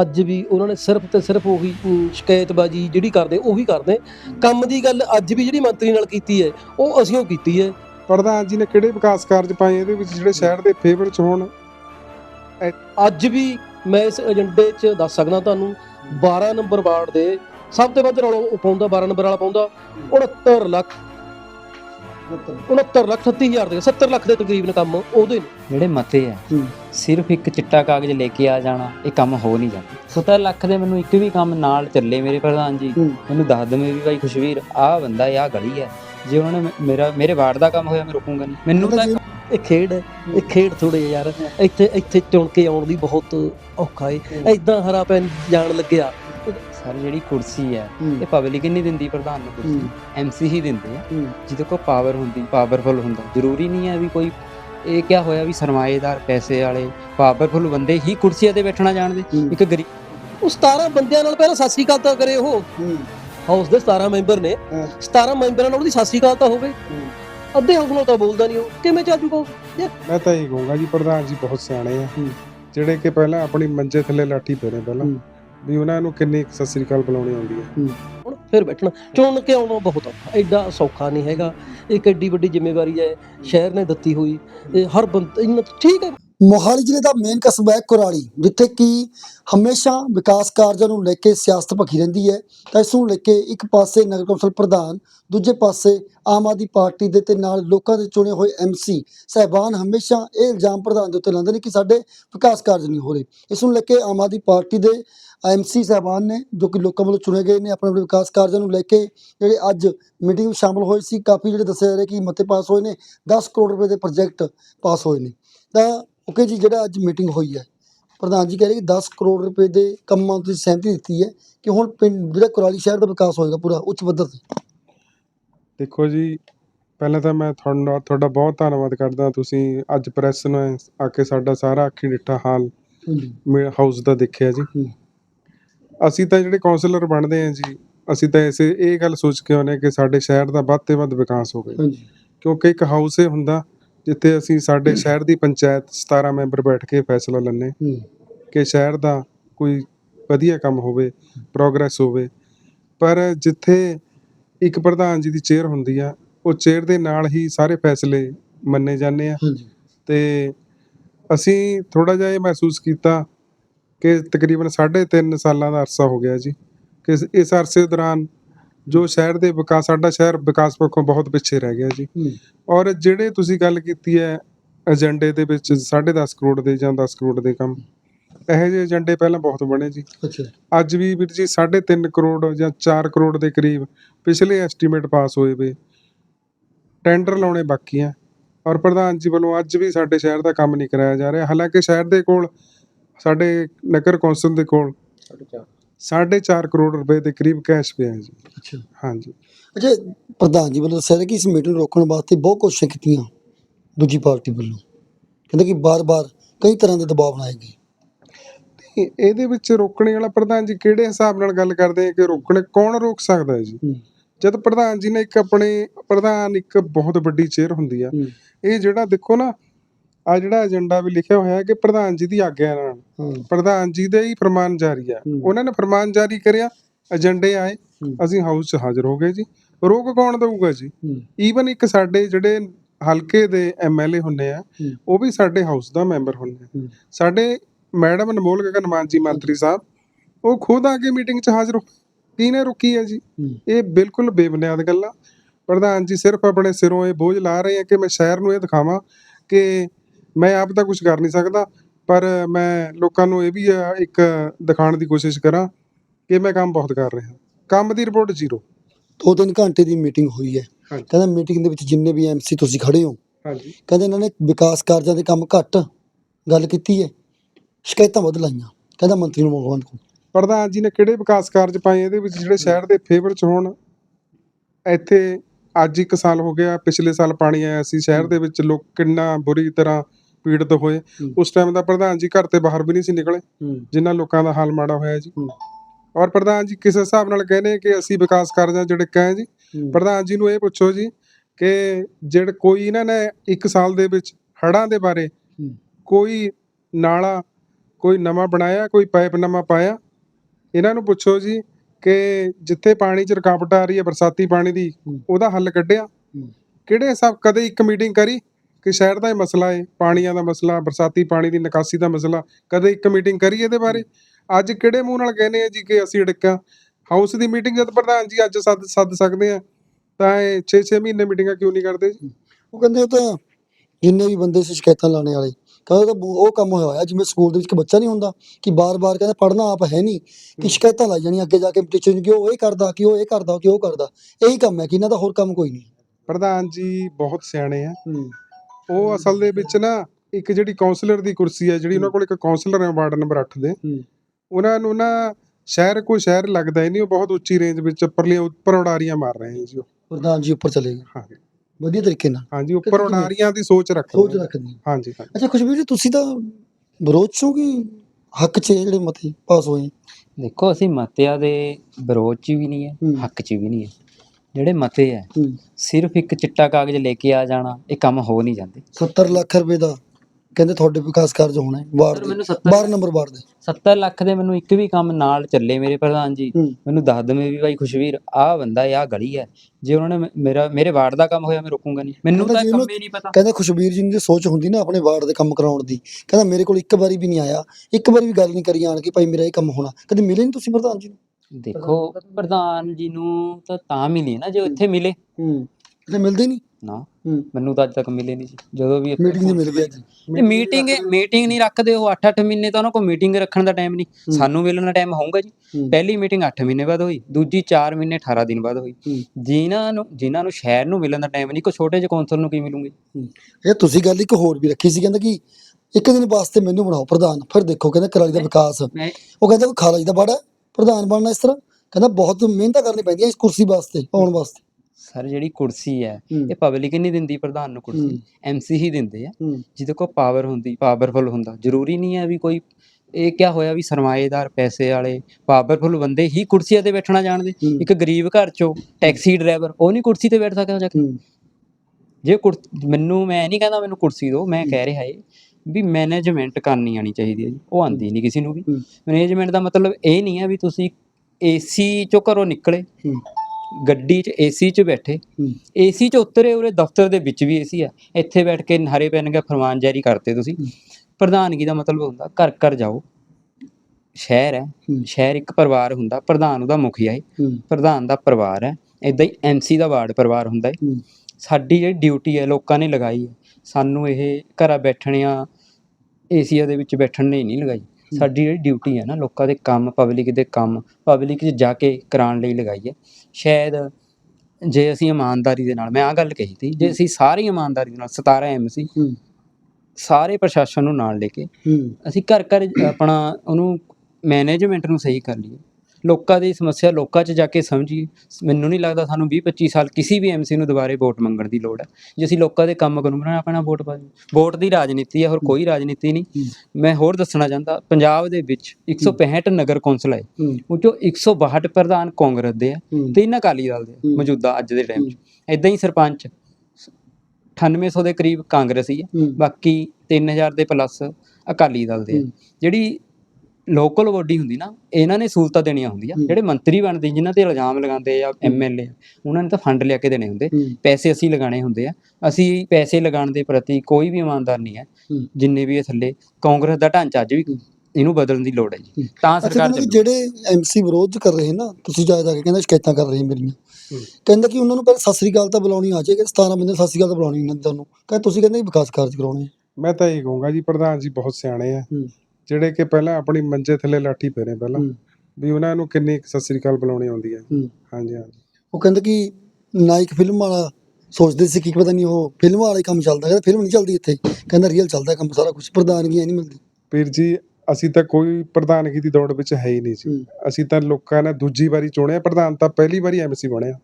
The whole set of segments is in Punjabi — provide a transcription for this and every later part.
ਅੱਜ ਵੀ ਉਹਨਾਂ ਨੇ ਸਿਰਫ ਤੇ ਸਿਰਫ ਉਹੀ ਸ਼ਿਕਾਇਤਬਾਜ਼ੀ ਜਿਹੜੀ ਕਰਦੇ ਉਹੀ ਕਰਦੇ। ਕੰਮ ਦੀ ਗੱਲ ਅੱਜ ਵੀ ਜਿਹੜੀ ਮੰਤਰੀ ਨਾਲ ਕੀਤੀ ਹੈ ਉਹ ਅਸੀਂ ਉਹ ਕੀਤੀ ਹੈ। ਪ੍ਰਧਾਨ ਜੀ ਨੇ ਕਿਹੜੇ ਵਿਕਾਸ ਕਾਰਜ ਪਾਏ ਇਹਦੇ ਵਿੱਚ ਜਿਹੜੇ ਸ਼ਹਿਰ ਦੇ ਫੇਵਰ ਚ ਹੋਣ? ਅੱਜ ਵੀ ਮੈਂ ਇਸ ਏਜੰਡੇ 'ਚ ਦੱਸ ਸਕਦਾ ਤੁਹਾਨੂੰ 12 ਨੰਬਰ ਵਾਰਡ ਦੇ ਸਭ ਤੋਂ ਵੱਧ ਰੌਲਾ ਪਾਉਂਦਾ 12 ਨੰਬਰ ਵਾਲਾ ਪਾਉਂਦਾ 69 ਲੱਖ 69 ਲੱਖ 38 ਹਜ਼ਾਰ ਦੇ 70 ਲੱਖ ਦੇ ਤਕਰੀਬਨ ਕੰਮ ਉਹਦੇ ਨੇ। ਜਿਹੜੇ ਮਤੇ ਆ। ਸਿਰਫ ਇੱਕ ਚਿੱਟਾ ਕਾਗਜ਼ ਲੈ ਕੇ ਆ ਜਾਣਾ ਇਹ ਕੰਮ ਹੋ ਨਹੀਂ ਜਾਂਦਾ। 70 ਲੱਖ ਦੇ ਮੈਨੂੰ ਇੱਕ ਵੀ ਕੰਮ ਨਾਲ ਚੱਲੇ ਮੇਰੇ ਪ੍ਰਧਾਨ ਜੀ। ਮੈਨੂੰ ਦੱਸ ਦਵੇਂ ਵੀ ਭਾਈ ਖੁਸ਼ਵੀਰ ਆਹ ਬੰਦਾ ਆਹ ਗਲੀ ਹੈ ਜੇ ਉਹਨਾਂ ਨੇ ਮੇਰਾ ਮੇਰੇ ਵਾਰਡ ਦਾ ਕੰਮ ਹੋਇਆ ਮੈਂ ਰੁਕੂੰਗਾ ਨਹੀਂ। ਮੈਨੂੰ ਤਾਂ ਇਹ ਖੇਡ ਹੈ ਇਹ ਖੇਡ ਥੋੜੇ ਯਾਰ। ਇੱਥੇ ਇੱਥੇ ਚੁਣ ਕੇ ਆਉਣ ਦੀ ਬਹੁਤ ਔਖਾ ਏ। ਐਦਾਂ ਹਰਾ ਪੈਨ ਜਾਣ ਲੱਗਿਆ। ਸਰ ਜਿਹੜੀ ਕੁਰਸੀ ਹੈ। ਇਹ ਪਬਲਿਕ ਨਹੀਂ ਦਿੰਦੀ ਪ੍ਰਧਾਨ ਨੂੰ ਕੁਰਸੀ। ਐਮਸੀ ਹੀ ਦਿੰਦੇ ਆ। ਜਿਹਦੇ ਕੋਲ ਪਾਵਰ ਹੁੰਦੀ ਪਾਵਰਫੁਲ ਹੁੰਦਾ ਜ਼ਰੂਰੀ ਨਹੀਂ ਹੈ ਵੀ ਕੋਈ ਇਹ ਕਿਆ ਹੋਇਆ ਵੀ ਸਰਮਾਏਦਾਰ ਪੈਸੇ ਵਾਲੇ ਪਾਵਰਫੁਲ ਬੰਦੇ ਹੀ ਕੁਰਸੀਆਂ ਤੇ ਬੈਠਣਾ ਜਾਣਦੇ। ਇੱਕ ਗਰੀਬ ਉਹ 17 ਬੰਦਿਆਂ ਨਾਲ ਪਹਿਲਾਂ ਸਤਿ ਸ੍ਰੀ ਅਕਾਲ ਤਾਂ ਕਰੇ ਉਹ। ਹਾਊਸ ਦੇ 17 ਮੈਂਬਰ ਨੇ ਹਾਂ। 17 ਮੈਂਬਰਾਂ ਨਾਲ ਉਹਦੀ ਸਤਿ ਸ੍ਰੀ ਅਕਾਲ ਤਾਂ ਹੋਵੇ। ਅੱਧੇ ਹਾਊਸ ਨਾਲ ਤਾਂ ਬੋਲਦਾ ਨਹੀਂ ਉਹ ਕਿਵੇਂ ਚੱਲ ਜੂਗਾ? ਮੈਂ ਤਾਂ ਇਹ ਕਹੂੰਗਾ ਜੀ ਪ੍ਰਧਾਨ ਜੀ ਬਹੁਤ ਸਿਆਣੇ ਆ। ਜਿਹੜੇ ਕਿ ਪਹਿਲਾਂ ਆਪਣੀ ਮੰਜੇ ਥੱਲੇ ਲਾਠੀ ਫੇਰੇ ਪਹਿਲਾਂ। ਵੀ ਉਹਨਾਂ ਨੂੰ ਕਿੰਨੀ ਕੁ ਸਤਿ ਸ੍ਰੀ ਅਕਾਲ ਬੁਲਾਉਣੀ ਆਉਂਦੀ ਹੈ। ਹੁਣ ਫਿਰ ਬੈਠਣਾ। ਚੁਣ ਕੇ ਆਉਣਾ ਬਹੁਤ ਔਖਾ। ਐਡਾ ਸੌਖਾ ਨਹੀਂ ਹੈਗਾ। ਇੱਕ ਐਡੀ ਵੱਡੀ ਜ਼ਿੰਮੇਵਾਰੀ ਹੈ। ਸ਼ਹਿਰ ਨੇ ਦਿੱਤੀ ਹੋਈ। ਇਹ ਹਰ ਬੰਦਾ ਠੀਕ ਹੈ। ਮੋਹਾਲੀ ਜ਼ਿਲ੍ਹੇ ਦਾ ਮੇਨ ਕਸਬਾ ਹੈ ਕੁਰਾਲੀ, ਜਿੱਥੇ ਕਿ ਹਮੇਸ਼ਾ ਵਿਕਾਸ ਕਾਰਜਾਂ ਨੂੰ ਲੈ ਕੇ ਸਿਆਸਤ ਭਖੀ ਰਹਿੰਦੀ ਹੈ। ਤਾਂ ਇਸ ਨੂੰ ਲੈ ਕੇ ਇੱਕ ਪਾਸੇ ਨਗਰ ਕੌਂਸਲ ਪ੍ਰਧਾਨ, ਦੂਜੇ ਪਾਸੇ ਆਮ ਆਦਮੀ ਪਾਰਟੀ ਦੇ ਤੇ ਨਾਲ ਲੋਕਾਂ ਦੇ ਚੁਣੇ ਹੋਏ ਐਮਸੀ ਸਹਿਬਾਨ ਹਮੇਸ਼ਾ ਇਹ ਇਲਜ਼ਾਮ ਪ੍ਰਧਾਨ ਦੇ ਉੱਤੇ ਲਾਉਂਦੇ ਨੇ ਕਿ ਸਾਡੇ ਵਿਕਾਸ ਕਾਰਜ ਨਹੀਂ ਹੋ ਰਹੇ। ਇਸ ਨੂੰ ਲੈ ਕੇ ਆਮ ਆਦਮੀ ਪਾਰਟੀ ਦੇ ਐਮਸੀ ਸਹਿਬਾਨ ਨੇ, ਜੋ ਕਿ ਲੋਕਾਂ ਵੱਲੋਂ ਚੁਣੇ ਗਏ ਨੇ, ਆਪਣੇ ਆਪਣੇ ਵਿਕਾਸ ਕਾਰਜਾਂ ਨੂੰ ਲੈ ਕੇ ਜਿਹੜੇ ਅੱਜ ਮੀਟਿੰਗ ਵਿੱਚ ਸ਼ਾਮਲ ਹੋਏ ਸੀ, ਕਾਫੀ ਜਿਹੜੇ ਦੱਸਿਆ ਜਾ ਰਿਹਾ ਕਿ ਮਤੇ ਪਾਸ ਹੋਏ ਨੇ 10 ਕਰੋੜ ਰੁਪਏ ਦੇ ਪ੍ਰੋਜੈਕਟ ਪਾਸ ਹੋਏ ਨੇ। ਤਾਂ ਓਕੇ ਜੀ ਜਿਹੜਾ ਅੱਜ ਮੀਟਿੰਗ ਹੋਈ ਹੈ ਪ੍ਰਧਾਨ ਜੀ ਕਹਿ ਰਹੇ ਕਿ 10 ਕਰੋੜ ਰੁਪਏ ਦੇ ਕੰਮਾਂ ਦੀ ਸਹਿਮਤੀ ਦਿੱਤੀ ਹੈ ਕਿ ਹੁਣ ਪਿੰਡ ਜਿਹੜਾ ਕੁਰਾਲੀ ਸ਼ਹਿਰ ਦਾ ਵਿਕਾਸ ਹੋਏਗਾ ਪੂਰਾ ਉੱਚ ਪੱਧਰ ਤੇ। ਦੇਖੋ ਜੀ ਪਹਿਲਾਂ ਤਾਂ ਮੈਂ ਤੁਹਾਡਾ ਤੁਹਾਡਾ ਬਹੁਤ ਧੰਨਵਾਦ ਕਰਦਾ ਤੁਸੀਂ ਅੱਜ ਪ੍ਰੈਸ ਨੂੰ ਆ ਕੇ ਸਾਡਾ ਸਾਰਾ ਅੱਖੀ ਡਿੱਠਾ ਹਾਲ ਹਾਊਸ ਦਾ ਦੇਖਿਆ ਜੀ। ਅਸੀਂ ਤਾਂ ਜਿਹੜੇ ਕਾਉਂਸਲਰ ਬਣਦੇ ਆ ਜੀ ਅਸੀਂ ਤਾਂ ਇਸੇ ਇਹ ਗੱਲ ਸੋਚ ਕੇ ਆਉਂਦੇ ਕਿ ਸਾਡੇ ਸ਼ਹਿਰ ਦਾ ਵੱਧ ਤੋਂ ਵੱਧ ਵਿਕਾਸ ਹੋਵੇ। ਹਾਂਜੀ। ਕਿਉਂਕਿ ਇੱਕ ਹਾਊਸ ਇਹ ਹੁੰਦਾ ਜਿੱਥੇ ਅਸੀਂ ਸਾਡੇ ਸ਼ਹਿਰ ਦੀ ਪੰਚਾਇਤ 17 ਮੈਂਬਰ ਬੈਠ ਕੇ ਫੈਸਲਾ ਲੈਂਦੇ ਕਿ ਸ਼ਹਿਰ ਦਾ ਕੋਈ ਵਧੀਆ ਕੰਮ ਹੋਵੇ ਪ੍ਰੋਗਰੈਸ ਹੋਵੇ। ਪਰ ਜਿੱਥੇ ਇੱਕ ਪ੍ਰਧਾਨ ਜੀ ਦੀ ਚੇਅਰ ਹੁੰਦੀ ਆ ਉਹ ਚੇਅਰ ਦੇ ਨਾਲ ਹੀ ਸਾਰੇ ਫੈਸਲੇ ਮੰਨੇ ਜਾਂਦੇ ਆ। ਤੇ ਅਸੀਂ ਥੋੜਾ ਜਿਹਾ ਇਹ ਮਹਿਸੂਸ ਕੀਤਾ ਕਿ ਤਕਰੀਬਨ 3.5 ਸਾਲਾਂ ਦਾ ਅਰਸਾ ਹੋ ਗਿਆ ਜੀ। ਕਿ ਇਸ ਅਰਸੇ ਦੌਰਾਨ ਜੋ ਸ਼ਹਿਰ ਦੇ ਵਿਕਾਸ ਸਾਡਾ ਸ਼ਹਿਰ ਵਿਕਾਸ ਪੱਖੋਂ ਬਹੁਤ ਪਿੱਛੇ ਰਹਿ ਗਿਆ ਜੀ। ਔਰ ਜਿਹੜੇ ਤੁਸੀਂ ਗੱਲ ਕੀਤੀ ਹੈ ਏਜੰਡੇ ਦੇ ਵਿੱਚ 10.5 ਕਰੋੜ ਦੇ ਜਾਂ 10 ਕਰੋੜ ਦੇ ਕੰਮ ਇਹੋ ਜਿਹੇ ਏਜੰਡੇ ਪਹਿਲਾਂ ਬਹੁਤ ਬਣੇ ਜੀ। ਅੱਛਾ। ਅੱਜ ਵੀ ਵੀਰ ਜੀ 3.5 ਕਰੋੜ ਜਾਂ 4 ਕਰੋੜ ਦੇ ਕਰੀਬ ਪਿਛਲੇ ਐਸਟੀਮੇਟ ਪਾਸ ਹੋਏ ਵੇ। ਟੈਂਡਰ ਲਾਉਣੇ ਬਾਕੀ ਆ ਔਰ ਪ੍ਰਧਾਨ ਜੀ ਵੱਲੋਂ ਅੱਜ ਵੀ ਸਾਡੇ ਸ਼ਹਿਰ ਦਾ ਕੰਮ ਨਹੀਂ ਕਰਾਇਆ ਜਾ ਰਿਹਾ। ਹਾਲਾਂਕਿ ਸ਼ਹਿਰ ਦੇ ਕੋਲ ਸਾਡੇ ਨਗਰ ਕੌਂਸਲ ਦੇ ਕੋਲ 4.5 ਕਰੋੜ ਰੁਪਏ ਦੇ ਕਰੀਬ ਕੈਸ਼ ਪਿਆ ਹੈ ਜੀ। ਅੱਛਾ। ਹਾਂਜੀ। ਅੱਛਾ ਪ੍ਰਧਾਨ ਜੀ ਵੱਲੋਂ ਦੱਸਿਆ ਗਿਆ ਕਿ ਇਸ ਮੀਟਿੰਗ ਨੂੰ ਰੋਕਣ ਵਾਸਤੇ ਬਹੁਤ ਕੋਸ਼ਿਸ਼ਾਂ ਕੀਤੀਆਂ ਦੂਜੀ ਪਾਰਟੀ ਵੱਲੋਂ। ਕਹਿੰਦੇ ਕਿ ਬਾਰ-ਬਾਰ ਕਈ ਤਰ੍ਹਾਂ ਦੇ ਦਬਾਅ ਬਣਾਏ ਗਏ। ਇਹ- ਇਹਦੇ ਵਿੱਚ ਰੋਕਣੇ ਵਾਲਾ ਪ੍ਰਧਾਨ ਜੀ ਕਿਹੜੇ ਹਿਸਾਬ ਨਾਲ ਗੱਲ ਕਰਦੇ ਆ ਕਿ ਰੋਕਣੇ ਕੌਣ ਰੋਕ ਸਕਦਾ ਹੈ ਜੀ? ਹੂੰ। ਜਦ ਪ੍ਰਧਾਨ ਜੀ ਨੇ ਇੱਕ ਆਪਣੇ ਪ੍ਰਧਾਨ ਇੱਕ ਬਹੁਤ ਵੱਡੀ ਚੇਅਰ ਹੁੰਦੀ ਆ ਹੂੰ। ਇਹ ਜਿਹੜਾ ਦੇਖੋ ਨਾ ਆ ਜਿਹੜਾ ਏਜੰਡਾ ਵੀ ਲਿਖਿਆ ਹੋਇਆ ਹੈ ਕਿ ਪ੍ਰਧਾਨ ਜੀ ਦੀ ਆਗਿਆ ਨਾਲ। ਪ੍ਰਧਾਨ ਜੀ ਦੇ ਹੀ ਫਰਮਾਨ ਜਾਰੀ ਆ। ਉਹਨਾਂ ਨੇ ਫਰਮਾਨ ਜਾਰੀ ਕਰਿਆ ਏਜੰਡੇ ਆਏ। ਅਸੀਂ ਹਾਊਸ 'ਚ ਹਾਜ਼ਰ ਹੋ ਗਏ ਜੀ। ਰੋਕ ਕੌਣ ਦਊਗਾ ਜੀ? ਈਵਨ ਇੱਕ ਸਾਡੇ ਜਿਹੜੇ ਹਲਕੇ ਦੇ ਐਮਐਲਏ ਹੁੰਦੇ ਆ। ਉਹ ਵੀ ਸਾਡੇ ਹਾਊਸ ਦਾ ਮੈਂਬਰ ਹੁੰਦੇ ਆ। ਹੂੰ। ਸਾਡੇ ਮੈਡਮ ਅਨਮੋਲ ਗਗਨ ਮਾਨ ਜੀ ਮੰਤਰੀ ਸਾਹਿਬ ਉਹ ਖੁਦ ਆ ਕੇ ਮੀਟਿੰਗ 'ਚ ਹਾਜ਼ਰ ਹੋ। ਕਿਹਨੇ ਰੁਕੀ ਹੈ ਜੀ? ਇਹ ਬਿਲਕੁਲ ਬੇਬੁਨਿਆਦ ਗੱਲਾਂ। ਪ੍ਰਧਾਨ ਜੀ ਸਿਰਫ ਆਪਣੇ ਸਿਰੋਂ ਇਹ ਬੋਝ ਲਾ ਰਹੇ ਆ ਕਿ ਮੈਂ ਸ਼ਹਿਰ ਨੂੰ ਇਹ ਦਿਖਾਵਾਂ ਕਿ ਮੈਂ ਆਪ ਤਾਂ ਕੁਝ ਕਰ ਨਹੀਂ ਸਕਦਾ ਪਰ ਮੈਂ ਲੋਕਾਂ ਨੂੰ ਇਹ ਵੀ ਇੱਕ ਦਿਖਾਉਣ ਦੀ ਕੋਸ਼ਿਸ਼ ਕਰਾਂ ਕਿ ਮੈਂ ਕੰਮ ਬਹੁਤ ਕਰ ਰਿਹਾ। ਕੰਮ ਦੀ ਰਿਪੋਰਟ ਜ਼ੀਰੋ। ਦੋ ਤਿੰਨ ਘੰਟੇ ਦੀ ਮੀਟਿੰਗ ਹੋਈ ਹੈ। ਹਾਂਜੀ। ਕਹਿੰਦਾ ਮੀਟਿੰਗ ਦੇ ਵਿੱਚ ਜਿੰਨੇ ਵੀ ਐਮਸੀ ਤੁਸੀਂ ਖੜੇ ਹੋ। ਹਾਂਜੀ। ਕਹਿੰਦੇ ਇਹਨਾਂ ਨੇ ਵਿਕਾਸ ਕਾਰਜਾਂ ਦੇ ਕੰਮ ਘੱਟ ਗੱਲ ਕੀਤੀ ਹੈ। ਸ਼ਿਕਾਇਤਾਂ ਵੱਧ ਲਾਈਆਂ। ਕਹਿੰਦਾ ਮੰਤਰੀ ਨੂੰ ਭਗਵੰਤ ਕੋ ਪ੍ਰਧਾਨ ਜੀ ਨੇ ਕਿਹੜੇ ਵਿਕਾਸ ਕਾਰਜ ਪਾਏ ਇਹਦੇ ਵਿੱਚ ਜਿਹੜੇ ਸ਼ਹਿਰ ਦੇ ਫੇਵਰ ਚ ਹੋਣ ਇੱਥੇ ਅੱਜ ਇੱਕ ਸਾਲ ਹੋ ਗਿਆ ਪਿਛਲੇ ਸਾਲ ਪਾਣੀ ਆਇਆ ਸੀ। ਸ਼ਹਿਰ ਦੇ ਵਿੱਚ ਲੋਕ ਕਿੰਨਾ ਬੁਰੀ ਤਰ੍ਹਾਂ ਪੀੜਤ ਹੋਏ। ਉਸ ਟਾਈਮ ਦਾ ਪ੍ਰਧਾਨ ਜੀ ਘਰ ਤੇ ਬਾਹਰ ਵੀ ਨਹੀਂ ਸੀ ਨਿਕਲੇ ਜਿਨ੍ਹਾਂ ਲੋਕਾਂ ਦਾ ਹਾਲ ਮਾੜਾ ਹੋਇਆ ਜੀ। ਔਰ ਪ੍ਰਧਾਨ ਜੀ ਕਿਸ ਹਿਸਾਬ ਨਾਲ ਕਹਿੰਦੇ ਕਿ ਅਸੀਂ ਵਿਕਾਸ ਕਾਰਜਾਂ ਜਿਹੜੇ ਕਹੇ ਜੀ ਪ੍ਰਧਾਨ ਜੀ ਨੂੰ ਇਹ ਪੁੱਛੋ ਜੀ ਕਿ ਜਿਹੜੇ ਕੋਈ ਇਹਨਾਂ ਨੇ ਇੱਕ ਸਾਲ ਦੇ ਵਿੱਚ ਹੜ੍ਹਾਂ ਦੇ ਬਾਰੇ। ਕੋਈ ਨਾਲਾ ਕੋਈ ਨਵਾਂ ਬਣਾਇਆ ਕੋਈ ਪਾਈਪ ਨਵਾਂ ਪਾਇਆ ਇਹਨਾਂ ਨੂੰ ਪੁੱਛੋ ਜੀ ਕਿ ਜਿੱਥੇ ਪਾਣੀ 'ਚ ਰੁਕਾਵਟ ਆ ਰਹੀ ਹੈ ਬਰਸਾਤੀ ਪਾਣੀ ਦੀ। ਉਹਦਾ ਹੱਲ ਕੱਢਿਆ। ਕਿਹੜੇ ਹਿਸਾਬ ਕਦੇ ਇੱਕ ਮੀਟਿੰਗ ਕਰੀ ਕਿ ਸ਼ਹਿਰ ਦਾ ਇਹ ਮਸਲਾ ਹੈ ਪਾਣੀਆਂ ਦਾ ਮਸਲਾ ਬਰਸਾਤੀ ਪਾਣੀ ਦੀ ਨਿਕਾਸੀ ਦਾ ਮਸਲਾ ਕਦੇ ਇੱਕ ਮੀਟਿੰਗ ਕਰੀ ਇਹਦੇ ਬਾਰੇ? ਅੱਜ ਕਿਹੜੇ ਮੂੰਹ ਨਾਲ ਕਹਿੰਦੇ ਆ ਜੀ ਕਿ ਅਸੀਂ ਅੜਿੱਕਾ? ਹਾਊਸ ਦੀ ਮੀਟਿੰਗ ਜਦ ਪ੍ਰਧਾਨ ਜੀ ਅੱਜ ਸੱਦ ਸੱਦ ਸਕਦੇ ਆ। ਤਾਂ ਇਹ 6-6 ਮਹੀਨੇ ਮੀਟਿੰਗਾਂ ਕਿਉਂ ਨਹੀਂ ਕਰਦੇ? ਜੀ ਉਹ ਕਹਿੰਦੇ ਤਾਂ ਜਿੰਨੇ ਵੀ ਬੰਦੇ ਸੀ ਸ਼ਿਕਾਇਤਾਂ ਲਾਣੇ ਵਾਲੇ। ਕਹਿੰਦੇ ਉਹ ਤਾਂ ਉਹ ਕੰਮ ਹੋਇਆ ਜਿਵੇਂ ਸਕੂਲ ਦੇ ਵਿੱਚ ਇੱਕ ਬੱਚਾ ਨਹੀਂ ਹੁੰਦਾ ਕਿ ਬਾਰ-ਬਾਰ ਕਹਿੰਦਾ ਪੜ੍ਹਨਾ ਆਪ ਹੈ ਨਹੀਂ ਕਿ ਸ਼ਿਕਾਇਤਾਂ ਲਾਈ ਜਾਣੀਆਂ ਅੱਗੇ ਜਾ ਕੇ ਟੀਚਰ ਨੂੰ ਕਿ ਉਹ ਇਹ ਕਰਦਾ ਕਿ ਉਹ ਇਹ ਕਰਦਾ ਕਿ ਉਹ ਕਰਦਾ। ਇਹੀ ਕੰਮ ਹੈ ਕਿ ਇਹਨਾਂ ਦਾ ਹੋਰ ਕੰਮ ਕੋਈ ਨਹੀਂ। ਪ੍ਰਧਾਨ ਜੀ ਬਹੁਤ ਸਿਆਣੇ ਆ। ਉਹ ਅਸਲ ਦੇ ਵਿੱਚ ਨਾ ਇੱਕ ਜਿਹੜੀ ਕਾਉਂਸਲਰ ਦੀ ਕੁਰਸੀ ਹੈ ਜਿਹੜੀ ਉਹਨਾਂ ਕੋਲ ਇੱਕ ਕਾਉਂਸਲਰ ਹੈ ਵਾਰਡ ਨੰਬਰ 8 ਦੇ। ਉਹਨਾਂ ਨੂੰ ਨਾ ਸ਼ਹਿਰ ਕੋਈ ਸ਼ਹਿਰ ਲੱਗਦਾ ਹੀ ਨਹੀਂ ਉਹ ਬਹੁਤ ਉੱਚੀ ਰੇਂਜ ਵਿੱਚ ਉੱਪਰਲੀਆਂ ਉੱਪਰ ਉਡਾਰੀਆਂ ਮਾਰ ਰਹੇ ਹੈ ਜੀ ਉਹ। ਪ੍ਰਧਾਨ ਜੀ ਉੱਪਰ ਚਲੇ ਗਏ। ਹਾਂ ਵਧੀਆ ਤਰੀਕੇ ਨਾਲ। ਹਾਂਜੀ ਉੱਪਰ ਉਡਾਰੀਆਂ ਦੀ ਸੋਚ ਰੱਖਦੇ ਸੋਚ। ਰੱਖਦੇ ਹਾਂਜੀ ਹਾਂਜੀ। ਅੱਛਾ ਖੁਸ਼ਬੀਰ ਜੀ ਤੁਸੀਂ ਤਾਂ ਵਿਰੋਧ ਚੋਂ ਕਿ ਹੱਕ 'ਚ ਜਿਹੜੇ ਮਤੇ ਪਾਸ ਹੋਏ ਦੇਖੋ ਅਸੀਂ ਮਤਿਆਂ ਦੇ ਵਿਰੋਧ 'ਚ ਵੀ ਨਹੀਂ। ਹੈ। ਹੱਕ 'ਚ ਵੀ ਨਹੀਂ ਹੈ। ਜਿਹੜੇ ਮਤੇ ਹੈ ਹੂੰ। ਸਿਰਫ ਇੱਕ ਚਿੱਟਾ ਕਾਗਜ਼ ਲੈ ਕੇ ਆ ਜਾਣਾ ਇਹ ਕੰਮ ਹੋ ਨਹੀਂ ਜਾਂਦੇ। 70 ਲੱਖ ਰੁਪਏ ਦਾ ਕਹਿੰਦੇ ਤੁਹਾਡੇ ਵਿਕਾਸ ਕਾਰਜ ਹੋਣਾ ਹੈ ਵਾਰਡ ਦੇ ਮੈਨੂੰ 70 12 ਨੰਬਰ ਵਾਰਡ ਦੇ। 70 ਲੱਖ ਦੇ ਮੈਨੂੰ ਇੱਕ ਵੀ ਕੰਮ ਨਾਲ ਚੱਲੇ ਮੇਰੇ ਪ੍ਰਧਾਨ ਜੀ। ਹੂੰ। ਮੈਨੂੰ ਦੱਸ ਦਵੇਂ ਵੀ ਭਾਈ ਖੁਸ਼ਵੀਰ ਆਹ ਬੰਦਾ ਆਹ ਗਲੀ ਹੈ। ਜੇ ਉਹਨਾਂ ਨੇ ਮ- ਮੇਰਾ ਮੇਰੇ ਵਾਰਡ ਦਾ ਕੰਮ ਹੋਇਆ ਮੈਂ ਰੋਕੂੰਗਾ ਨਹੀਂ। ਮੈਨੂੰ ਤਾਂ ਜੀ ਕੰਮ ਹੀ ਨਹੀਂ ਪਤਾ। ਕਹਿੰਦੇ ਖੁਸ਼ਬੀਰ ਜੀ ਦੀ ਸੋਚ ਹੁੰਦੀ ਨਾ ਆਪਣੇ ਵਾਰਡ ਦੇ ਕੰਮ ਕਰਾਉਣ ਦੀ। ਕਹਿੰਦਾ ਮੇਰੇ ਕੋਲ ਇੱਕ ਵਾਰੀ ਵੀ ਨਹੀਂ ਆਇਆ ਇੱਕ ਵਾਰੀ ਵੀ ਗੱਲ ਨਹੀਂ ਕਰੀ ਆਣ ਕੇ ਭਾਈ ਮੇਰਾ ਇਹ ਕੰਮ ਹੋਣਾ। ਕਦੇ ਮਿਲੇ ਨਹੀਂ ਤੁਸੀਂ ਪ੍ਰਧਾਨ ਜੀ ਨੂੰ? ਦੇਖੋ ਪ੍ਰਧਾਨ ਜੀ ਨੂੰ ਤਾਂ ਤਾਂ ਮਿਲੀ ਨਾ ਜੋ ਇੱਥੇ ਮਿਲੇ। ਹੂੰ। ਕਦੇ ਮਿਲਦੇ ਨਹੀਂ? ਨਾ। ਹੂੰ। ਮੈਨੂੰ ਤਾਂ ਅੱਜ ਤੱਕ ਮਿਲੇ ਨਹੀਂ ਜੀ। ਜਦੋਂ ਵੀ ਮੀਟਿੰਗ ਨਹੀਂ ਮਿਲ ਗਿਆ ਜੀ। ਇਹ ਮੀਟਿੰਗ ਮੀਟਿੰਗ ਨਹੀਂ ਰੱਖਦੇ ਉਹ 8-8 ਮਹੀਨੇ ਤਾਂ ਉਹਨਾਂ ਕੋਲ ਮੀਟਿੰਗ ਰੱਖਣ ਦਾ ਟਾਈਮ ਨਹੀਂ। ਸਾਨੂੰ ਮਿਲਣ ਦਾ ਟਾਈਮ ਹੋਊਗਾ ਜੀ। ਪਹਿਲੀ ਮੀਟਿੰਗ 8 ਮਹੀਨੇ ਬਾਅਦ ਹੋਈ ਦੂਜੀ 4 ਮਹੀਨੇ 18 ਦਿਨ ਬਾਅਦ ਹੋਈ। ਜਿਨ੍ਹਾਂ ਨੂੰ ਜਿਨ੍ਹਾਂ ਨੂੰ ਸ਼ਹਿਰ ਨੂੰ ਮਿਲਣ ਦਾ ਟਾਈਮ ਨਹੀਂ ਕੋ ਛੋਟੇ ਜਿਹੇ ਕੌਂਸਲ ਨੂੰ ਕੀ ਮਿਲੂਗੀ? ਇਹ ਤੁਸੀਂ ਗੱਲ ਇੱਕ ਹੋਰ ਵੀ ਰੱਖੀ ਸੀ ਕਹਿੰਦਾ ਕਿ ਇੱਕ ਦਿਨ ਵਾਸਤੇ ਮੈਨੂੰ ਬਣਾਓ ਪ੍ਰਧਾਨ ਫਿਰ ਦੇਖੋ ਕਹਿੰਦਾ ਕਰਾਲੀ ਦਾ ਵਿਕਾਸ। ਉਹ ਕਹਿੰਦਾ ਖਾਲਜ ਦਾ ਬਾੜਾ ਪ੍ਰਧਾਨ ਬਣਨਾ ਇਸ ਤਰ੍ਹਾਂ। ਕਹਿੰਦਾ ਬਹੁਤ ਮਿਹਨਤਾਂ ਕਰਨੀ ਪੈਂਦੀਆਂ ਇਸ ਕੁਰਸੀ ਵਾਸਤੇ ਆਉਣ ਵਾਸਤੇ। ਸਰ ਜਿਹੜੀ ਕੁਰਸੀ ਹੈ। ਇਹ ਪਬਲਿਕ ਨਹੀਂ ਦਿੰਦੀ ਪ੍ਰਧਾਨ ਨੂੰ ਕੁਰਸੀ। ਐਮਸੀ ਹੀ ਦਿੰਦੇ ਆ। ਜਿਹਦੇ ਕੋਲ ਪਾਵਰ ਹੁੰਦੀ ਪਾਵਰਫੁਲ ਹੁੰਦਾ। ਜ਼ਰੂਰੀ ਨਹੀਂ ਹੈ ਵੀ ਕੋਈ ਇਹ ਕਿਆ ਹੋਇਆ ਵੀ ਸਰਮਾਏਦਾਰ ਪੈਸੇ ਵਾਲੇ ਪਾਵਰਫੁਲ ਬੰਦੇ ਹੀ ਕੁਰਸੀਆਂ ਤੇ ਬੈਠਣਾ ਜਾਣਦੇ। ਇੱਕ ਗਰੀਬ ਘਰ ਚੋਂ ਟੈਕਸੀ ਡਰਾਈਵਰ ਉਹ ਨਹੀਂ ਕੁਰਸੀ ਤੇ ਬੈਠ ਸਕਦਾ ਜਾ ਕੇ। ਮੈਨੂੰ ਮੈਂ ਨਹੀਂ ਕਹਿੰਦਾ ਮੈਨੂੰ ਕੁਰਸੀ ਦਿਓ ਮੈਂ ਕਹਿ ਰਿਹਾ ਏ ਵੀ ਮੈਨੇਜਮੈਂਟ ਕਰਨੀ ਆਣੀ ਚਾਹੀਦੀ ਹੈ ਜੀ ਉਹ ਆਂਦੀ ਨਹੀਂ ਕਿਸੇ ਨੂੰ ਵੀ। ਮੈਨੇਜਮੈਂਟ ਦਾ ਮਤਲਬ ਇਹ ਨਹੀਂ ਹੈ ਵੀ ਤੁਸੀਂ ਏਸੀ ਚੋਂ ਘਰੋਂ ਨਿਕਲੇ। ਗੱਡੀ 'ਚ ਏਸੀ 'ਚ ਬੈਠੇ। ਏਸੀ 'ਚ ਉਤਰੇ ਉਰੇ ਦਫ਼ਤਰ ਦੇ ਵਿੱਚ ਵੀ ਏਸੀ ਆ ਇੱਥੇ ਬੈਠ ਕੇ ਹਰੇ ਪੈਨ ਕੇ ਫਰਮਾਨ ਜਾਰੀ ਕਰਤੇ ਤੁਸੀਂ। ਪ੍ਰਧਾਨਗੀ ਦਾ ਮਤਲਬ ਹੁੰਦਾ ਘਰ ਘਰ ਜਾਓ ਸ਼ਹਿਰ ਹੈ। ਸ਼ਹਿਰ ਇੱਕ ਪਰਿਵਾਰ ਹੁੰਦਾ ਪ੍ਰਧਾਨ ਉਹਦਾ ਮੁਖੀਆ ਹੈ ਪ੍ਰਧਾਨ ਦਾ ਪਰਿਵਾਰ ਹੈ ਇਦਾਂ ਹੀ ਐਮਸੀ ਦਾ ਵਾਰਡ ਪਰਿਵਾਰ ਹੁੰਦਾ ਹੂੰ। ਸਾਡੀ ਜਿਹੜੀ ਡਿਊਟੀ ਹੈ ਲੋਕਾਂ ਨੇ ਲਗਾਈ ਹੈ ਸਾਨੂੰ ਇਹ ਘਰਾਂ ਬੈਠਣਿਆਂ ਏਸੀਆ ਦੇ ਵਿੱਚ ਬੈਠਣ ਨੇ ਨਹੀਂ ਲਗਾਈ। ਸਾਡੀ ਜਿਹੜੀ ਡਿਊਟੀ ਹੈ ਨਾ ਲੋਕਾਂ ਦੇ ਕੰਮ ਪਬਲਿਕ ਦੇ ਕੰਮ ਪਬਲਿਕ 'ਚ ਜਾ ਕੇ ਕਰਾਉਣ ਲਈ ਲਗਾਈ ਹੈ। ਸ਼ਾਇਦ ਜੇ ਅਸੀਂ ਇਮਾਨਦਾਰੀ ਦੇ ਨਾਲ ਮੈਂ ਆ ਗੱਲ ਕਹੀ ਸੀ ਜੇ ਅਸੀਂ ਸਾਰੀ ਇਮਾਨਦਾਰੀ ਦੇ ਨਾਲ 17 ਐਮਸੀ ਸਾਰੇ ਪ੍ਰਸ਼ਾਸਨ ਨੂੰ ਨਾਲ ਲੈ ਕੇ ਅਸੀਂ ਘਰ ਘਰ ਆਪਣਾ ਉਹਨੂੰ ਮੈਨੇਜਮੈਂਟ ਨੂੰ ਸਹੀ ਕਰ ਲਈਏ। ਲੋਕਾਂ ਦੀ ਸਮੱਸਿਆ ਲੋਕਾਂ 'ਚ ਜਾ ਕੇ ਸਮਝੀਏ ਮੈਨੂੰ ਨਹੀਂ ਲੱਗਦਾ ਸਾਨੂੰ 20 25 ਸਾਲ ਕਿਸੇ ਵੀ ਐਮਸੀ ਨੂੰ ਦੁਬਾਰੇ ਵੋਟ ਮੰਗਣ ਦੀ ਲੋੜ ਹੈ। ਜੇ ਅਸੀਂ ਲੋਕਾਂ ਦੇ ਕੰਮ ਕਰੂ ਬਣਾਉਣਾ ਆਪਣਾ ਵੋਟ ਪਾ। ਵੋਟ ਦੀ ਰਾਜਨੀਤੀ ਹੈ ਹੋਰ ਕੋਈ ਰਾਜਨੀਤੀ ਨਹੀਂ। ਮੈਂ ਹੋਰ ਦੱਸਣਾ ਚਾਹੁੰਦਾ ਪੰਜਾਬ ਦੇ ਵਿੱਚ 165 ਨਗਰ ਕੌਂਸਲ ਹੈ। ਉਹ ਚੋਂ 162 ਪ੍ਰਧਾਨ ਕਾਂਗਰਸ ਦੇ ਆ ਹੂੰ। ਤਿੰਨ ਅਕਾਲੀ ਦਲ ਦੇ। ਮੌਜੂਦਾ ਅੱਜ ਦੇ ਟਾਈਮ 'ਚ। ਇਦਾਂ ਹੀ ਸਰਪੰਚ 9800 ਦੇ ਕਰੀਬ ਕਾਂਗਰਸੀ ਹੈ। ਬਾਕੀ 3000 ਦੇ ਪਲੱਸ ਅਕਾਲੀ ਦਲ ਦੇ। ਜਿਹੜੀ ਲੋਕਲ ਬੋਡੀ ਹੁੰਦੀ ਨਾ ਇਹਨਾਂ ਨੇ ਸਹੂਲਤਾਂ ਦੇਣੀਆਂ ਹੁੰਦੀਆਂ। ਜਿਹੜੇ ਮੰਤਰੀ ਬਣਦੇ ਜਿਨ੍ਹਾਂ ਤੇ ਇਲਜ਼ਾਮ ਲਗਾਉਂਦੇ ਆ ਐਮਐਲਏ ਉਹਨਾਂ ਨੇ ਤਾਂ ਫੰਡ ਲਿਆ ਕੇ ਦੇਣੇ ਹੁੰਦੇ ਪੈਸੇ ਅਸੀਂ ਲਗਾਣੇ ਹੁੰਦੇ ਆ ਅਸੀਂ ਪੈਸੇ ਲਗਾਉਣ ਦੇ ਪ੍ਰਤੀ ਕੋਈ ਵੀ ਇਮਾਨਦਾਰ ਨਹੀਂ ਹੈ। ਜਿੰਨੇ ਵੀ ਇਹ ਥੱਲੇ ਕਾਂਗਰਸ ਦਾ ਢਾਂਚਾ ਅੱਜ ਵੀ ਇਹਨੂੰ ਬਦਲਣ ਦੀ ਲੋੜ ਹੈ ਜੀ। ਤਾਂ ਸਰਕਾਰ। ਜਿਹੜੇ ਐਮਸੀ ਵਿਰੋਧ ਕਰ ਰਹੇ ਨਾ ਤੁਸੀਂ ਜਾ ਜਾ ਕੇ ਕਹਿੰਦਾ ਸ਼ਿਕਾਇਤਾਂ ਕਰ ਰਹੇ ਮੇਰੀਆਂ। ਕਹਿੰਦਾ ਕਿ ਉਹਨਾਂ ਨੂੰ ਪਹਿਲਾਂ ਸਤਿ ਸ੍ਰੀ ਅਕਾਲ ਤਾਂ ਬੁਲਾਉਣੀ ਆ ਜਾਏਗਾ 17 ਬੰਦੇ ਸਤਿ ਸ੍ਰੀ ਅਕਾਲ ਤਾਂ ਬੁਲਾਉਣੀ ਨਹੀਂ ਤੁਹਾਨੂੰ ਕਹਿੰਦੇ ਤੁਸੀਂ ਕਹਿੰਦੇ ਵਿਕਾਸ ਕਾਰਜ ਕਰਾਉਣੇ। ਮੈਂ ਤਾਂ ਇਹ ਕਹੂੰਗਾ ਜੀ ਪ੍ਰਧਾਨ ਜੀ ਬਹੁਤ ਸਿਆਣੇ ਆ। ਜਿਹੜੇ ਕਿ ਪਹਿਲਾਂ ਆਪਣੀ ਮੰਜੇ ਥੱਲੇ ਲਾਠੀ ਫੇਰੇ ਪਹਿਲਾਂ। ਵੀ ਉਹਨਾਂ ਨੂੰ ਕਿੰਨੀ ਸਤਿ ਸ੍ਰੀ ਅਕਾਲ ਬੁਲਾਉਣੀ ਆਉਂਦੀ ਹੈ। ਹਾਂਜੀ ਹਾਂਜੀ। ਉਹ ਕਹਿੰਦੇ ਕਿ ਨਾਇਕ ਫਿਲਮ ਵਾਲਾ ਸੋਚਦੇ ਸੀ ਕਿ ਪਤਾ ਨਹੀਂ ਉਹ ਫਿਲਮ ਵਾਲਾ ਹੀ ਕੰਮ ਚੱਲਦਾ ਕਹਿੰਦਾ ਫਿਲਮ ਨਹੀਂ ਚੱਲਦੀ ਇੱਥੇ। ਕਹਿੰਦਾ ਰੀਅਲ ਚੱਲਦਾ ਕੰਮ ਸਾਰਾ ਕੁਝ ਪ੍ਰਧਾਨਗੀਆਂ ਨਹੀਂ ਮਿਲਦੀ। ਵੀਰ ਜੀ ਅਸੀਂ ਤਾਂ ਕੋਈ ਪ੍ਰਧਾਨਗੀ ਦੀ ਦੌੜ ਵਿੱਚ ਹੈ ਹੀ ਨਹੀਂ ਹੂੰ। ਅਸੀਂ ਤਾਂ ਲੋਕਾਂ ਨੇ ਦੂਜੀ ਵਾਰੀ ਚੁਣਿਆ ਪ੍ਰਧਾਨ ਤਾਂ ਪਹਿਲੀ ਵਾਰੀ ਐਮਸੀ ਬਣਿਆ।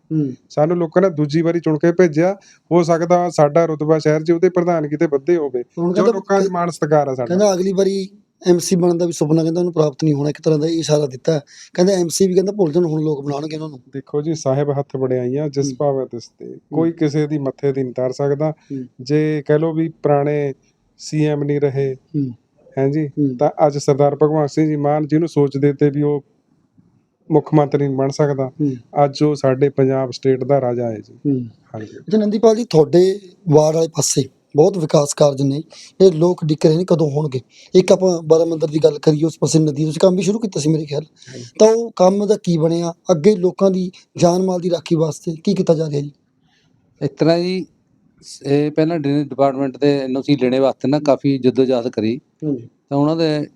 ਸਾਨੂੰ ਲੋਕਾਂ ਨੇ ਦੂਜੀ ਵਾਰੀ ਚੁਣ ਕੇ ਭੇਜਿਆ ਹੋ ਸਕਦਾ ਸਾਡਾ ਰੁਤਬਾ ਸ਼ਹਿਰ 'ਚ ਉਹਦੇ ਪ੍ਰਧਾਨਗੀ ਤੇ ਵੱਧੇ ਹੋਵੇ। ਜੋ ਲੋਕਾਂ 'ਚ ਮਾਣ ਸਤਿਕਾਰ ਆ ਸਾਡਾ। ਕਹਿੰਦਾ ਅਗਲੀ ਵਾਰੀ ਐਮਸੀ ਬਣਨ ਦਾ ਵੀ ਸੁਪਨਾ ਕਹਿੰਦਾ ਉਹਨੂੰ ਪ੍ਰਾਪਤ ਨਹੀਂ ਹੋਣਾ ਇੱਕ ਤਰ੍ਹਾਂ ਦਾ ਇਸ਼ਾਰਾ ਦਿੱਤਾ। ਕਹਿੰਦਾ ਐਮਸੀ ਵੀ ਕਹਿੰਦਾ ਭੁੱਲ ਜਾਣ ਹੁਣ ਲੋਕ ਬਣਾਉਣਗੇ ਉਹਨਾਂ ਨੂੰ ਦੇਖੋ ਜੀ ਸਾਹਿਬ ਹੱਥ ਵਡਿਆਈਆਂ ਜਿਸ। ਭਾਵੇਂ ਤਿਸ ਤੇ ਕੋਈ ਕਿਸੇ ਦੀ ਮੱਥੇ ਦੀ ਨਹੀਂ ਤਾਰ ਸਕਦਾ। ਜੇ ਕਹਿ ਲੋ ਵੀ ਪੁਰਾਣੇ ਸੀਐਮ ਨਹੀਂ ਰਹੇ ਹੂੰ। ਜੀ। ਤਾਂ ਅੱਜ ਸਰਦਾਰ ਭਗਵੰਤ ਸਿੰਘ ਜੀ ਮਾਨ ਜਿਹਨੂੰ ਸੋਚਦੇ ਤੇ ਵੀ ਉਹ ਮੁੱਖ ਮੰਤਰੀ ਨਹੀਂ ਬਣ ਸਕਦਾ ਅੱਜ ਉਹ ਸਾਡੇ ਪੰਜਾਬ ਸਟੇਟ ਦਾ ਰਾਜਾ ਹੈ ਜੀ ਹਾਂਜੀ ਅੱਛਾ ਨੰਦੀਪਾਲ ਜੀ ਤੁਹਾਡੇ ਵਾਰਡ ਵਾਲੇ ਪਾਸੇ ਬਹੁਤ ਵਿਕਾਸ ਕਾਰਜ ਨੇ। ਇਹ ਲੋਕ ਡਿੱਕ ਰਹੇ ਨੇ ਕਦੋਂ ਹੋਣਗੇ? ਇੱਕ ਆਪਾਂ ਬਾਰਾ ਮੰਦਰ ਦੀ ਗੱਲ ਕਰੀਏ ਉਸ ਪਾਸੇ ਨਦੀ ਤੁਸੀਂ ਕੰਮ ਵੀ ਸ਼ੁਰੂ ਕੀਤਾ ਸੀ ਮੇਰੇ ਖਿਆਲ। ਤਾਂ ਉਹ ਕੰਮ ਦਾ ਕੀ ਬਣਿਆ? ਅੱਗੇ ਲੋਕਾਂ ਦੀ ਜਾਨ ਮਾਲ ਦੀ ਰਾਖੀ ਵਾਸਤੇ ਕੀ ਕੀਤਾ ਜਾ ਰਿਹਾ ਜੀ? ਇਸ ਤਰ੍ਹਾਂ ਜੀ ਇਹ ਪਹਿਲਾਂ ਡਰੇਨੇਜ ਡਿਪਾਰਟਮੈਂਟ ਦੇ ਐਨਓਸੀ ਲੈਣੇ ਵਾਸਤੇ ਨਾ ਕਾਫੀ ਜਦੋਜਹਿਦ ਕਰੀ। ਹਾਂਜੀ। ਤਾਂ ਉਹਨਾਂ ਦੇ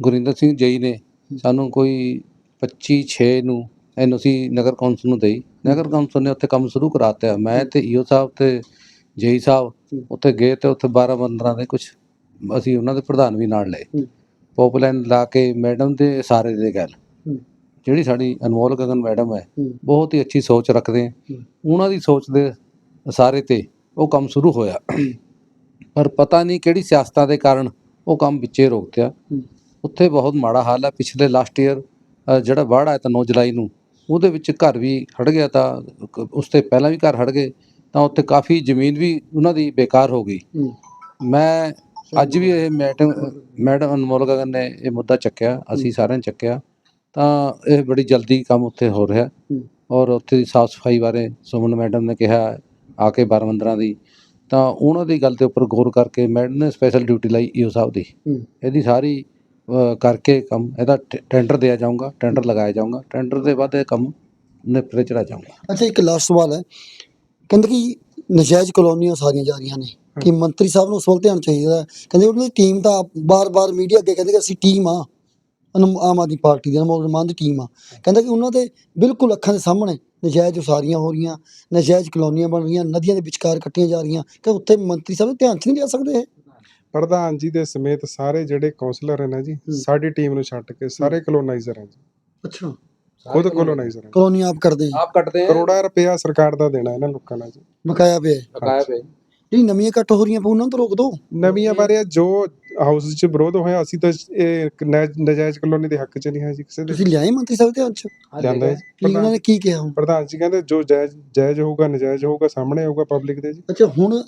ਗੁਰਿੰਦਰ ਸਿੰਘ ਜਈ ਨੇ ਸਾਨੂੰ ਕੋਈ 25 6 ਨੂੰ ਐਨਓਸੀ ਨਗਰ ਕੌਂਸਲ ਨੂੰ ਦੇਈ। ਨਗਰ ਕੌਂਸਲ ਨੇ ਉੱਥੇ ਕੰਮ ਸ਼ੁਰੂ ਕਰਾਤਾ ਮੈਂ ਤੇ ਈਓ ਸਾਹਿਬ ਤੇ ਜਈ ਸਾਹਿਬ ਉੱਥੇ ਗਏ ਤੇ ਉੱਥੇ 12 15 ਦੇ ਕੁਝ ਅਸੀਂ ਉਹਨਾਂ ਦੇ ਪ੍ਰਧਾਨ ਵੀ ਨਾਲ ਲਏ। ਪੋਪਲਾਈਨ ਲਾ ਕੇ ਮੈਡਮ ਦੇ ਸਾਰੇ ਦੇ ਗੱਲ। ਜਿਹੜੀ ਸਾਡੀ ਅਨਮੋਲ ਗਗਨ ਮੈਡਮ ਹੈ ਬਹੁਤ ਹੀ ਅੱਛੀ ਸੋਚ ਰੱਖਦੇ ਹੂੰ। ਉਹਨਾਂ ਦੀ ਸੋਚ ਦੇ ਸਾਰੇ ਤੇ ਉਹ ਕੰਮ ਸ਼ੁਰੂ ਹੋਇਆ। ਪਰ ਪਤਾ ਨਹੀਂ ਕਿਹੜੀ ਸਿਆਸਤਾਂ ਦੇ ਕਾਰਨ ਉਹ ਕੰਮ ਵਿੱਚੇ ਰੋਕਤਿਆ। ਹੂੰ। ਉੱਥੇ ਬਹੁਤ ਮਾੜਾ ਹਾਲ ਹੈ। ਪਿਛਲੇ ਲਾਸਟ ਈਅਰ ਜਿਹੜਾ ਬਾੜ ਆਇਆ ਤਾਂ 9 ਜੁਲਾਈ ਨੂੰ ਉਹਦੇ ਵਿੱਚ ਘਰ ਵੀ ਹੜ ਗਿਆ ਤਾਂ ਉਸ ਤੇ ਪਹਿਲਾਂ ਵੀ ਘਰ ਹੜ ਗਏ। ਤਾਂ ਉੱਥੇ ਕਾਫੀ ਜ਼ਮੀਨ ਵੀ ਉਹਨਾਂ ਦੀ ਬੇਕਾਰ ਹੋ ਗਈ। ਮੈਂ ਅੱਜ ਵੀ ਇਹ ਮੈਡਮ ਮੈਡਮ ਅਨਮੋਲ ਗਗਨ ਨੇ ਇਹ ਮੁੱਦਾ ਚੱਕਿਆ ਅਸੀਂ ਸਾਰਿਆਂ ਨੇ ਚੱਕਿਆ ਤਾਂ ਇਹ ਬੜੀ ਜਲਦੀ ਕੰਮ ਉੱਥੇ ਹੋ ਰਿਹਾ। ਔਰ ਉੱਥੇ ਦੀ ਸਾਫ਼ ਸਫ਼ਾਈ ਬਾਰੇ ਸੁਮਨ ਮੈਡਮ ਨੇ ਕਿਹਾ ਆ ਕੇ ਬਾਰਮੰਦਰਾਂ ਦੀ ਤਾਂ ਉਹਨਾਂ ਦੀ ਗੱਲ ਦੇ ਉੱਪਰ ਗੌਰ ਕਰਕੇ ਮੈਡਮ ਨੇ ਸਪੈਸ਼ਲ ਡਿਊਟੀ ਲਈ ਈਓ ਸਾਹਿਬ ਦੀ। ਇਹਦੀ ਸਾਰੀ ਕਰਕੇ ਕੰਮ ਇਹਦਾ ਟੈਂਡਰ ਦਿਆ ਜਾਊਗਾ ਟੈਂਡਰ ਲਗਾਇਆ ਜਾਊਗਾ ਟੈਂਡਰ ਦੇ ਬਾਅਦ ਇਹ ਕੰਮ ਨਿਪਰੇ ਚੜਾ ਜਾਊਗਾ। ਅੱਛਾ ਇੱਕ ਲਾਸਟ ਸਵਾਲ ਹੈ। ਕਹਿੰਦੇ ਕਿ ਨਜਾਇਜ਼ ਕਲੋਨੀਆਂ ਸਾਰੀਆਂ ਜਾ ਰਹੀਆਂ ਨੇ ਕਿ ਮੰਤਰੀ ਸਾਹਿਬ ਨੂੰ ਉਸ ਵੱਲ ਧਿਆਨ ਚਾਹੀਦਾ ਹੈ। ਕਹਿੰਦੇ ਉਹਨਾਂ ਦੀ ਟੀਮ ਤਾਂ ਬਾਰ-ਬਾਰ ਮੀਡੀਆ ਅੱਗੇ ਕਹਿੰਦੇ ਕਿ ਅਸੀਂ ਟੀਮ ਆ। ਆਮ ਆਦਮੀ ਪਾਰਟੀ ਦੀ ਅਨਮੋਲ ਮਾਨ ਦੀ ਟੀਮ ਆ। ਕਹਿੰਦਾ ਕਿ ਉਹਨਾਂ ਦੇ ਬਿਲਕੁਲ ਅੱਖਾਂ ਦੇ ਸਾਹਮਣੇ ਨਜਾਇਜ਼ ਉਸਾਰੀਆਂ ਹੋ ਰਹੀਆਂ ਨਜਾਇਜ਼ ਕਲੋਨੀਆਂ ਬਣ ਰਹੀਆਂ ਨਦੀਆਂ ਦੇ ਵਿਚਕਾਰ ਕੱਟੀਆਂ ਜਾ ਰਹੀਆਂ ਕਿ ਉੱਥੇ ਮੰਤਰੀ ਸਾਹਿਬ ਧਿਆਨ 'ਚ ਨਹੀਂ ਲਿਆ ਸਕਦੇ ਪ੍ਰਧਾਨ ਜੀ ਦੇ ਸਮੇਤ ਸਾਰੇ ਜਿਹੜੇ ਕਾਉਂਸਲਰ ਹਨ ਜੀ ਸਾਡੀ ਟੀਮ ਨੂੰ ਛੱਡ ਕੇ ਸਾਰੇ ਕਲੋਨਾਈਜ਼ਰ ਹਨ ਜੀ। ਅੱਛਾ। ਖੁਦ ਕਲੋਨਾਈਜ਼ਰ ਹਨ ਕਲੋਨੀਆਂ ਆਪ ਕਰਦੇ ਆ ਆਪ ਕੱਟਦੇ ਆ। ਕਰੋੜਾਂ ਰੁਪਇਆ ਸਰਕਾਰ ਦਾ ਦੇਣਾ ਇਹਨਾਂ ਲੋਕਾਂ ਨਾਲ ਜੀ। ਬਕਾਇਆ ਪਿਆ ਹੈ। ਬਕਾਇਆ ਪਏ ਜਿਹੜੀ ਨਵੀਆਂ ਕੱਟ ਹੋ ਰਹੀਆਂ ਪਊ ਉਹਨਾਂ ਨੂੰ ਤਾਂ ਰੋਕ ਦਿਓ। ਨਵੀਆਂ ਬਾਰੇ ਜੋ ਹਾਊਸ 'ਚ ਵਿਰੋਧ ਹੋਇਆ ਅਸੀਂ ਤਾਂ ਇਹ ਇੱਕ ਨਜਾਇਜ਼ ਕਲੋਨੀ ਦੇ ਹੱਕ 'ਚ ਨਹੀਂ ਹੈ ਜੀ ਕਿਸੇ ਦੇ। ਤੁਸੀਂ ਲਿਆਏ ਮੰਤਰੀ ਸਾਹਿਬ ਦੇ ਧਿਆਨ 'ਚ? ਜਾਂਦਾ ਹੈ ਕੀ ਉਹਨਾਂ ਨੇ ਕੀ ਕਿਹਾ ਹੁਣ? ਪ੍ਰਧਾਨ ਜੀ ਕਹਿੰਦੇ ਜੋ ਜਾਇਜ਼ ਜਾਇਜ਼ ਹੋਊਗਾ ਨਜਾਇਜ਼ ਹੋਊਗਾ ਸਾਹਮਣੇ ਆਊਗਾ ਪਬਲਿਕ ਦੇ ਜੀ। ਅੱਛਾ ਹੁਣ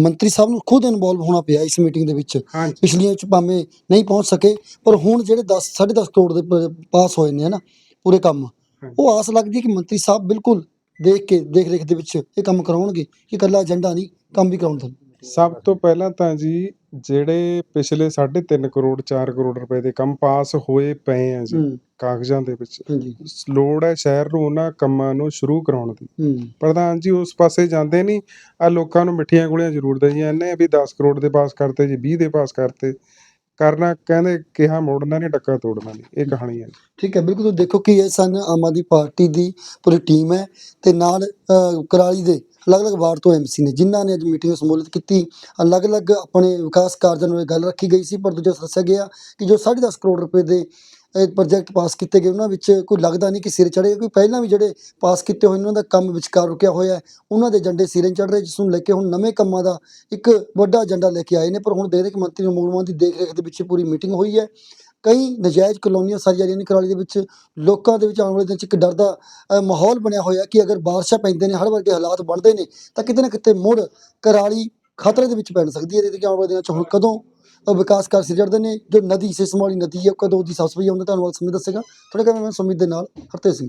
ਮੰਤਰੀ ਸਾਹਿਬ ਨੂੰ ਖੁਦ ਇਨਵੋਲਵ ਹੋਣਾ ਪਿਆ ਇਸ ਮੀਟਿੰਗ ਦੇ ਵਿੱਚ। ਹਾਂਜੀ। ਪਿਛਲੀਆਂ ਚ ਭਾਵੇਂ ਨਹੀਂ ਪਹੁੰਚ ਸਕੇ ਪਰ ਹੁਣ ਜਿਹੜੇ 10 10.5 ਕਰੋੜ ਦੇ ਪ- ਪਾਸ ਹੋਏ ਨੇ ਹਨਾ ਪੂਰੇ ਕੰਮ। ਉਹ ਆਸ ਲੱਗਦੀ ਕਿ ਮੰਤਰੀ ਸਾਹਿਬ ਬਿਲਕੁਲ ਦੇਖ ਕੇ ਦੇਖ ਰੇਖ ਦੇ ਵਿੱਚ ਇਹ ਕੰਮ ਕਰਾਉਣਗੇ ਕਿ ਇਕੱਲਾ ਏਜੰਡਾ ਨਹੀਂ ਕੰਮ ਵੀ ਕਰਾਉਣ ਸਭ ਤੋਂ ਪਹਿਲਾਂ ਤਾਂ ਜੀ ਜਿਹੜੇ ਪਿਛਲੇ 3.5 ਕਰੋੜ 4 ਕਰੋੜ ਰੁਪਏ ਦੇ ਕੰਮ ਪਾਸ ਹੋਏ ਪਏ ਆ ਜੀ ਕਾਗਜ਼ਾਂ ਦੇ ਵਿੱਚ। ਲੋੜ ਹੈ ਸ਼ਹਿਰ ਨੂੰ ਉਹਨਾਂ ਕੰਮਾਂ ਨੂੰ ਸ਼ੁਰੂ ਕਰਾਉਣ ਦੀ। ਪ੍ਰਧਾਨ ਜੀ ਉਸ ਪਾਸੇ ਜਾਂਦੇ ਨਹੀਂ ਆ ਲੋਕਾਂ ਨੂੰ ਮਿੱਠੀਆਂ ਗੋਲੀਆਂ ਜ਼ਰੂਰ ਦੇਈ ਜਾਂਦੇ ਆ ਵੀ 10 ਕਰੋੜ ਦੇ ਪਾਸ ਕਰਤੇ ਜੀ 20 ਦੇ ਪਾਸ ਕਰਤੇ। ਕਰਨਾ ਕਹਿੰਦੇ ਕਿਹਾ ਮੋੜਨਾ ਨਹੀਂ ਡੱਕਾ ਤੋੜਨਾ ਨਹੀਂ। ਇਹ ਕਹਾਣੀ ਹੈ ਠੀਕ ਹੈ ਬਿਲਕੁਲ ਤੁਸੀਂ ਦੇਖੋ ਕਿ ਇਹ ਸਨ ਆਮ ਆਦਮੀ ਪਾਰਟੀ ਦੀ ਪੂਰੀ ਟੀਮ ਹੈ ਤੇ ਨਾਲ ਅ, ਕਰਾਲੀ ਦੇ ਅਲੱਗ-ਅਲੱਗ ਵਾਰਡ ਤੋਂ ਐਮਸੀ ਨੇ ਜਿਨ੍ਹਾਂ ਨੇ ਅੱਜ ਮੀਟਿੰਗ ਸੰਬੋਧਿਤ ਕੀਤੀ। ਅਲੱਗ-ਅਲੱਗ ਆਪਣੇ ਵਿਕਾਸ ਕਾਰਜਾਂ ਨੂੰ ਇਹ ਗੱਲ ਰੱਖੀ ਗਈ ਸੀ ਪਰ ਦੂਜਾ ਦੱਸਿਆ ਗਿਆ ਕਿ ਜੋ 10.5 ਕਰੋੜ ਰੁਪਏ ਦੇ ਪ੍ਰੋਜੈਕਟ ਪਾਸ ਕੀਤੇ ਗਏ, ਉਹਨਾਂ ਵਿੱਚ ਕੋਈ ਲੱਗਦਾ ਨਹੀਂ ਕਿ ਸਿਰ ਚੜ੍ਹੇਗਾ ਕੋਈ ਪਹਿਲਾਂ ਵੀ ਜਿਹੜੇ ਪਾਸ ਕੀਤੇ ਹੋਏ ਨੇ, ਉਹਨਾਂ ਦਾ ਕੰਮ ਵਿਚਕਾਰ ਰੁਕਿਆ ਹੋਇਆ ਉਹਨਾਂ ਦੇ ਏਜੰਡੇ ਸਿਰੇ ਚੜ੍ਹ ਰਹੇ ਜਿਸ ਨੂੰ ਲੈ ਕੇ ਹੁਣ ਨਵੇਂ ਕੰਮਾਂ ਦਾ ਇੱਕ ਵੱਡਾ ਏਜੰਡਾ ਲੈ ਕੇ ਆਏ ਨੇ, ਪਰ ਹੁਣ ਦੇ ਰਹੇ ਕਿ ਮੰਤਰੀ ਮੋਗਲਵਾਨ ਦੀ ਦੇਖ ਰੇਖ ਦੇ ਵਿੱਚ ਪੂਰੀ ਮੀਟਿੰਗ ਹੋਈ ਹੈ। ਕਈ ਨਜਾਇਜ਼ ਕਲੋਨੀਆਂ ਸਾਰੀ ਜਾ ਰਹੀਆਂ ਨੇ, ਕਰਾਲੀ ਦੇ ਵਿੱਚ ਲੋਕਾਂ ਦੇ ਵਿੱਚ ਆਉਣ ਵਾਲੇ ਦਿਨ 'ਚ ਇੱਕ ਡਰ ਦਾ ਮਾਹੌਲ ਬਣਿਆ ਹੋਇਆ ਕਿ ਅਗਰ ਬਾਰਿਸ਼ਾਂ ਪੈਂਦੇ ਨੇ, ਹੜ੍ਹ ਵਰਗੇ ਹਾਲਾਤ ਬਣਦੇ ਨੇ, ਤਾਂ ਕਿਤੇ ਨਾ ਕਿਤੇ ਮੁੜ ਕਰਾਲੀ ਖਤਰੇ ਦੇ ਵਿੱਚ ਪੈਣ ਸਕਦੀ ਹੈ। ਇਹਦੇ ਕਿ ਆਉਣ ਵਾਲੇ ਦਿਨਾਂ 'ਚ ਹੁਣ ਕਦੋਂ ਵਿਕਾਸ ਕਾਰ ਸਿਰ ਚੜ੍ਹਦੇ ਨੇ, ਜੋ ਨਦੀ ਸਿਸਮ ਵਾਲੀ ਨਦੀ ਹੈ ਕਦੋਂ ਦੀ ਸਾਫ਼ ਸਫ਼ਾਈ ਹੁੰਦਾ ਤੁਹਾਨੂੰ ਵਾਲ ਸਮੇਂ ਦੱਸੇਗਾ। ਥੋੜਾ ਕਮੇ ਮੈਂ ਸੁਮਿਤ ਦੇ ਨਾਲ ਹਰਤੇ ਸਿੰਘ।